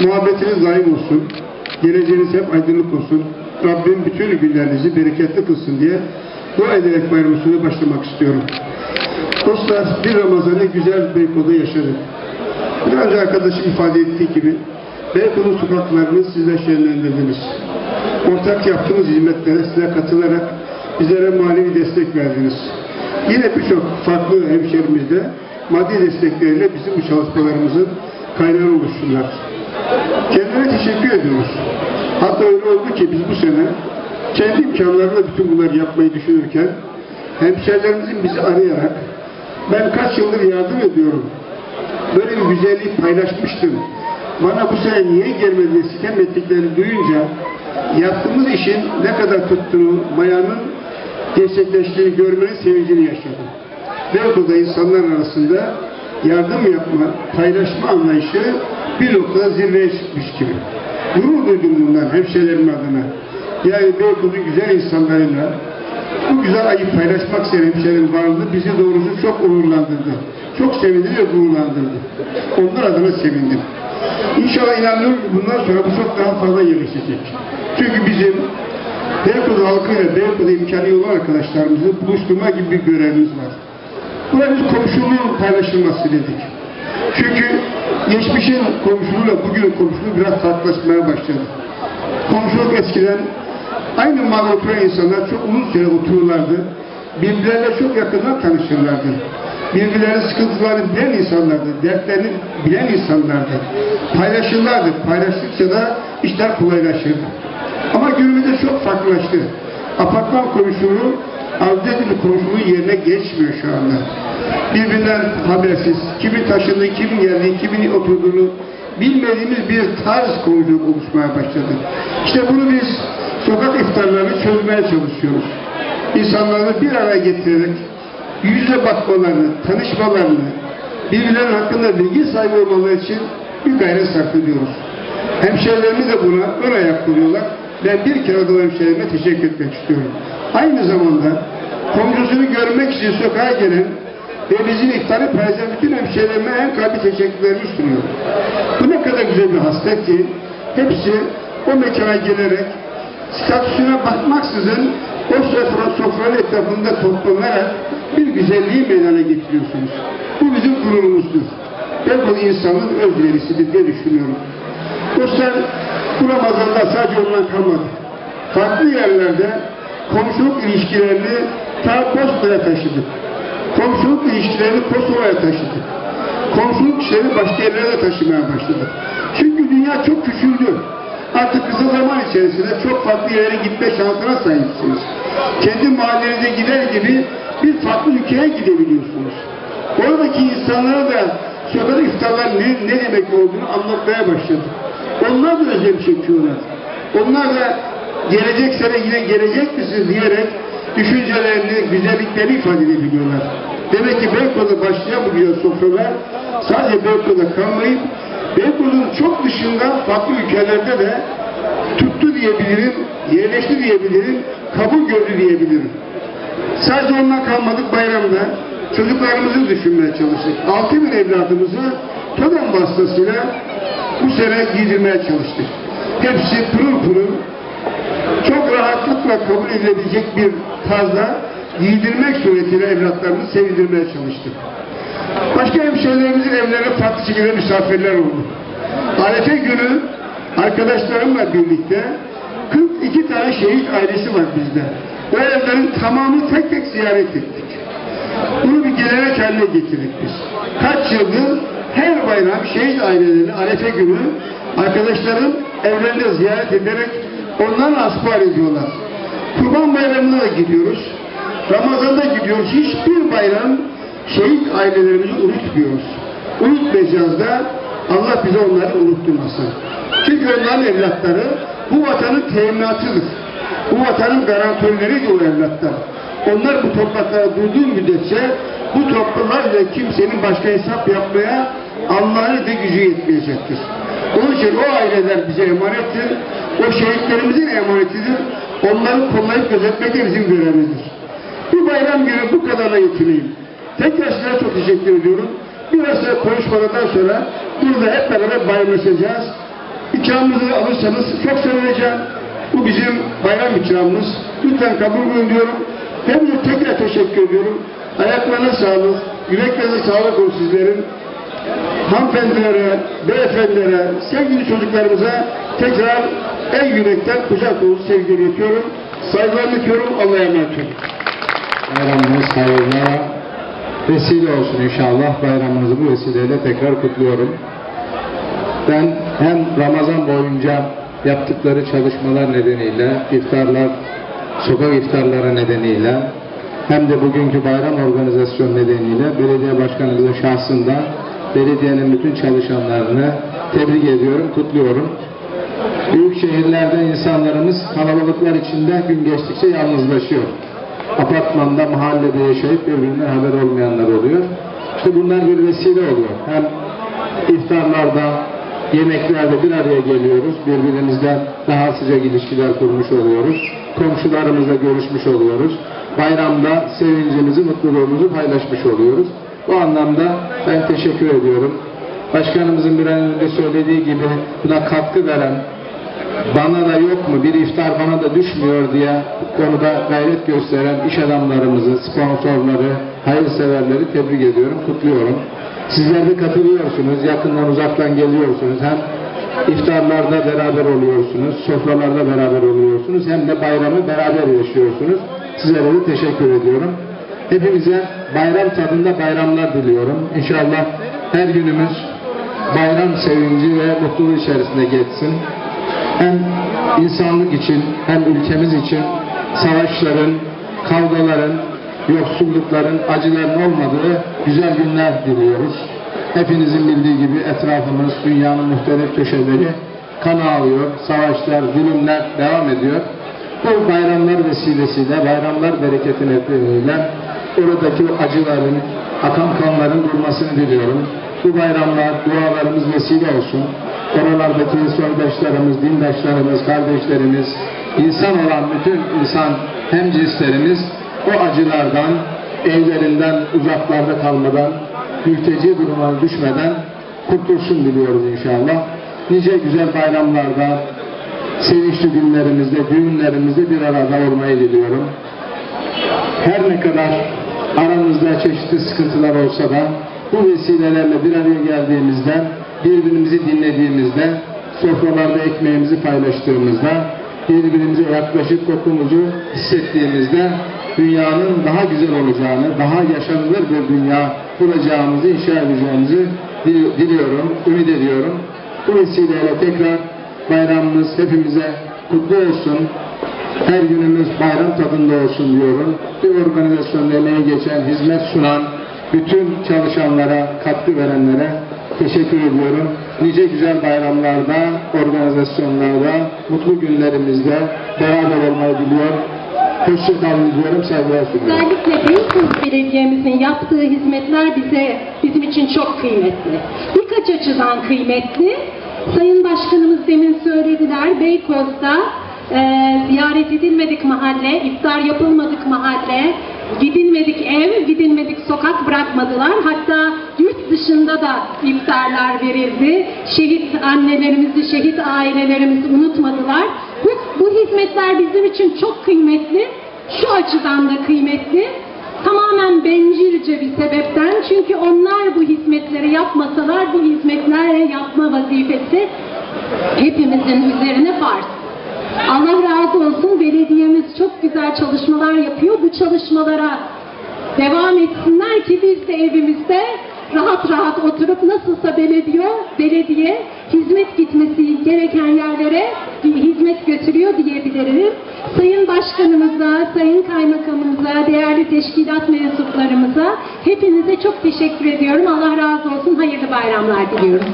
Muhabbetiniz daim olsun. Geleceğiniz hep aydınlık olsun. Rabbim bütün günlerinizi bereketli kılsın diye dua ederek bayramımızı başlamak istiyorum. Dostlar bir Ramazan'ı güzel Beyko'da yaşadık. Biraz önce arkadaşım ifade ettiği gibi Beyko'nun sokaklarını sizler şenlendirdiniz. Ortak yaptığımız hizmetlere size katılarak bizlere manevi destek verdiniz. Yine birçok farklı hemşehrimiz de maddi destekleriyle bizim bu çalışmalarımızın kaynağı oluşturdular. Kendilerine teşekkür ediyoruz. Hatta öyle oldu ki biz bu sene kendi imkanlarıyla bütün bunları yapmayı düşünürken hemşehrilerimizin bizi arayarak ben kaç yıldır yardım ediyorum. Böyle bir güzelliği paylaşmıştım. Bana bu sene niye gelmedi diye sitem ettiklerini duyunca yaptığımız işin ne kadar tuttuğunu, mayanın gerçekleştiğini görmenin sevincini yaşadım. Beyko'da insanlar arasında yardım yapma, paylaşma anlayışı bir noktada zirveye çıkmış gibi. Gurur duydum bundan hemşehrilerim adına. Yani Beyko'nun güzel insanlarıyla bu güzel ayı paylaşmak isteyen hemşehrilerin varlığı bizi doğrusu çok onurlandırdı. Çok sevindi ve gururlandırdı. Onlar adına sevindim. İnşallah inanıyorum ki bundan sonra bu çok daha fazla yerleşecek. Çünkü bizim Beykoz halkıyla Beykoz'da imkanı olan arkadaşlarımızı buluşturma gibi bir görevimiz var. Buna biz komşuluğun paylaşılması dedik. Çünkü geçmişin komşuluğuyla bugünün komşuluğu biraz farklılaşmaya başladı. Komşuluk eskiden aynı mahallede oturan insanlar çok uzun süre otururlardı. Birbirleriyle çok yakından tanışırlardı. Birbirlerinin sıkıntılarını bilen insanlardı, dertlerini bilen insanlardı. Paylaşırlardı. Paylaştıkça da işler kolaylaşırdı. Ama günümüzde çok farklılaştı. Apartman komşuluğu arzu edilen yerine geçmiyor şu anda. Birbirinden habersiz, kimin taşındığı, kimin geldiği, kimin oturduğunu bilmediğimiz bir tarz komşuluk oluşmaya başladı. İşte bunu biz sokak iftarlarını çözmeye çalışıyoruz. İnsanları bir araya getirerek yüze bakmalarını, tanışmalarını, birbirlerinin hakkında bilgi sahibi olmaları için bir gayret sarf ediyoruz. Hemşehrilerimiz de buna ön ayak kuruyorlar. Ben bir kere de o hemşehrilerime teşekkür etmek istiyorum. Aynı zamanda komşusunu görmek için sokağa gelen ve bizim iftarı paylaşan bütün hemşehrilerime en kalbi teşekkürlerimi sunuyorum. Bu ne kadar güzel bir hasret ki hepsi o mekana gelerek statüsüne bakmaksızın o sofra, sofranın etrafında toplanarak bir güzelliği meydana getiriyorsunuz. Bu bizim gururumuzdur. Ve bu insanın özverisidir diye düşünüyorum. Dostlar bu Ramazan'da sadece ondan kalmadı. Farklı yerlerde komşuluk ilişkilerini ta Bosna'ya taşıdık. Komşuluk ilişkilerini Kosova'ya taşıdık. Komşuluk işlerini başka yerlere de taşımaya başladık. Çünkü dünya çok küçüldü. Artık kısa zaman içerisinde çok farklı yerlere gitme şansına sahipsiniz. Kendi mahallenize gider gibi bir farklı ülkeye gidebiliyorsunuz. Oradaki insanlara da sokak iftarlar ne, ne demek olduğunu anlatmaya başladık. Onlar da özlem çekiyorlar. Onlar da gelecek sene yine gelecek misiniz diyerek düşüncelerini, güzelliklerini ifade edebiliyorlar. Demek ki Beykoz'da başlayan bu güzel sofralar sadece Beykoz'da kalmayıp Beykoz'un çok dışında farklı ülkelerde de tuttu diyebilirim, yerleşti diyebilirim, kabul gördü diyebilirim. Sadece ondan kalmadık bayramda çocuklarımızı düşünmeye çalıştık. 6 bin evladımızı totem vasıtasıyla bu sene giydirmeye çalıştık. Hepsi pırıl pırıl çok rahatlıkla kabul edilebilecek bir tarzda giydirmek suretiyle evlatlarımızı sevindirmeye çalıştık. Başka hemşehrilerimizin evlerine farklı şekilde misafirler oldu. Arefe günü arkadaşlarımla birlikte 42 tane şehit ailesi var bizde. O evlerin tamamını tek tek ziyaret ettik. Bunu bir gelenek haline getirdik biz. Kaç yıldır her bayram şehit ailelerini Arefe günü arkadaşlarım evlerinde ziyaret ederek onlarla asfar ediyorlar. Kurban bayramına da gidiyoruz. Ramazan'da gidiyoruz. Hiçbir bayram şehit ailelerimizi unutmuyoruz. Unutmayacağız da Allah bize onları unutturmasın. Çünkü onların evlatları bu vatanın teminatıdır. Bu vatanın garantörleridir o evlatlar. Onlar bu topraklara durduğu müddetçe bu topraklarla kimsenin başka hesap yapmaya Allah'ın da gücü yetmeyecektir. Onun için o aileler bize emanettir. O şehitlerimizin emanetidir. Onları kollayıp gözetmek de bizim görevimizdir. Bu bayram günü bu kadarla yetineyim. Tekrar size çok teşekkür ediyorum. Biraz sonra konuşmalardan sonra burada hep beraber bayramlaşacağız. İkramımızı alırsanız çok sevineceğim. Bu bizim bayram ikramımız. Lütfen kabul buyurun diyorum. Hem de tekrar teşekkür ediyorum. Ayaklarına sağlık, yüreklerine sağlık olsun sizlerin. Hanımefendilere, beyefendilere, sevgili çocuklarımıza tekrar en yürekten kucak dolusu sevgi iletiyorum. Saygılarımı iletiyorum. Allah'a emanet olun. Bayramınız hayırlı vesile olsun inşallah. Bayramınızı bu vesileyle tekrar kutluyorum. Ben hem Ramazan boyunca yaptıkları çalışmalar nedeniyle, iftarlar, sokak iftarları nedeniyle hem de bugünkü bayram organizasyonu nedeniyle belediye başkanımızın şahsında belediyenin bütün çalışanlarını tebrik ediyorum, kutluyorum. Büyük şehirlerde insanlarımız kalabalıklar içinde gün geçtikçe yalnızlaşıyor. Apartmanda, mahallede yaşayıp birbirinden haber olmayanlar oluyor. İşte bunlar bir vesile oluyor. Hem iftarlarda, yemeklerde bir araya geliyoruz. Birbirimizden daha sıcak ilişkiler kurmuş oluyoruz. Komşularımızla görüşmüş oluyoruz. Bayramda sevincimizi, mutluluğumuzu paylaşmış oluyoruz. Bu anlamda ben teşekkür ediyorum. Başkanımızın bir an önce söylediği gibi buna katkı veren, bana da yok mu bir iftar bana da düşmüyor diye bu konuda gayret gösteren iş adamlarımızı, sponsorları, hayırseverleri tebrik ediyorum, kutluyorum. Sizler de katılıyorsunuz, yakından uzaktan geliyorsunuz. Hem iftarlarda beraber oluyorsunuz, sofralarda beraber oluyorsunuz, hem de bayramı beraber yaşıyorsunuz. Sizlere de teşekkür ediyorum. Hepimize bayram tadında bayramlar diliyorum. İnşallah her günümüz bayram sevinci ve mutluluğu içerisinde geçsin hem insanlık için hem ülkemiz için savaşların, kavgaların, yoksullukların, acıların olmadığı güzel günler diliyoruz. Hepinizin bildiği gibi etrafımız, dünyanın muhtelif köşeleri kan ağlıyor, savaşlar, zulümler devam ediyor. Bu bayramlar vesilesiyle, bayramlar bereketi nedeniyle oradaki acıların, akan kanların durmasını diliyorum. Bu bayramlar dualarımız vesile olsun. Oralardaki soydaşlarımız, dindaşlarımız, kardeşlerimiz, insan olan bütün insan hemcinslerimiz o acılardan, evlerinden uzaklarda kalmadan, mülteci durumuna düşmeden kurtulsun diliyoruz inşallah. Nice güzel bayramlarda, sevinçli günlerimizde, düğünlerimizde bir arada olmayı diliyorum. Her ne kadar aramızda çeşitli sıkıntılar olsa da bu vesilelerle bir araya geldiğimizde, birbirimizi dinlediğimizde, sofralarda ekmeğimizi paylaştığımızda, birbirimize yaklaşıp kokumuzu hissettiğimizde dünyanın daha güzel olacağını, daha yaşanılır bir dünya kuracağımızı, inşa edeceğimizi dili- diliyorum, ümit ediyorum. Bu vesileyle tekrar bayramımız hepimize kutlu olsun. Her günümüz bayram tadında olsun diyorum. Bir organizasyonda emeği geçen, hizmet sunan bütün çalışanlara, katkı verenlere teşekkür ediyorum. Nice güzel bayramlarda, organizasyonlarda, mutlu günlerimizde beraber olmayı diliyorum. Hoşçakalın diyorum, saygılar sunuyorum. Özellikle Beykoz Belediye'mizin yaptığı hizmetler bize bizim için çok kıymetli. Birkaç açıdan kıymetli. Sayın Başkanımız demin söylediler. Beykoz'da e, ziyaret edilmedik mahalle, iftar yapılmadık mahalle, gidilmedik ev, gidilmedik sokak bırakmadılar. Hatta yurt dışında da iftarlar verildi. Şehit annelerimizi, şehit ailelerimizi unutmadılar. Bu, bu hizmetler bizim için çok kıymetli. Şu açıdan da kıymetli. Tamamen bencilce bir sebepten. Çünkü onlar bu hizmetleri yapmasalar bu hizmetleri yapma vazifesi hepimizin üzerine farz. Allah razı olsun belediyemiz çok güzel çalışmalar yapıyor. Bu çalışmalara devam etsinler ki biz de evimizde rahat rahat oturup nasılsa belediye, belediye hizmet gitmesi gereken yerlere hizmet götürüyor diyebilirim. Sayın Başkanımıza, Sayın Kaymakamımıza, değerli teşkilat mensuplarımıza hepinize çok teşekkür ediyorum. Allah razı olsun. Hayırlı bayramlar diliyorum.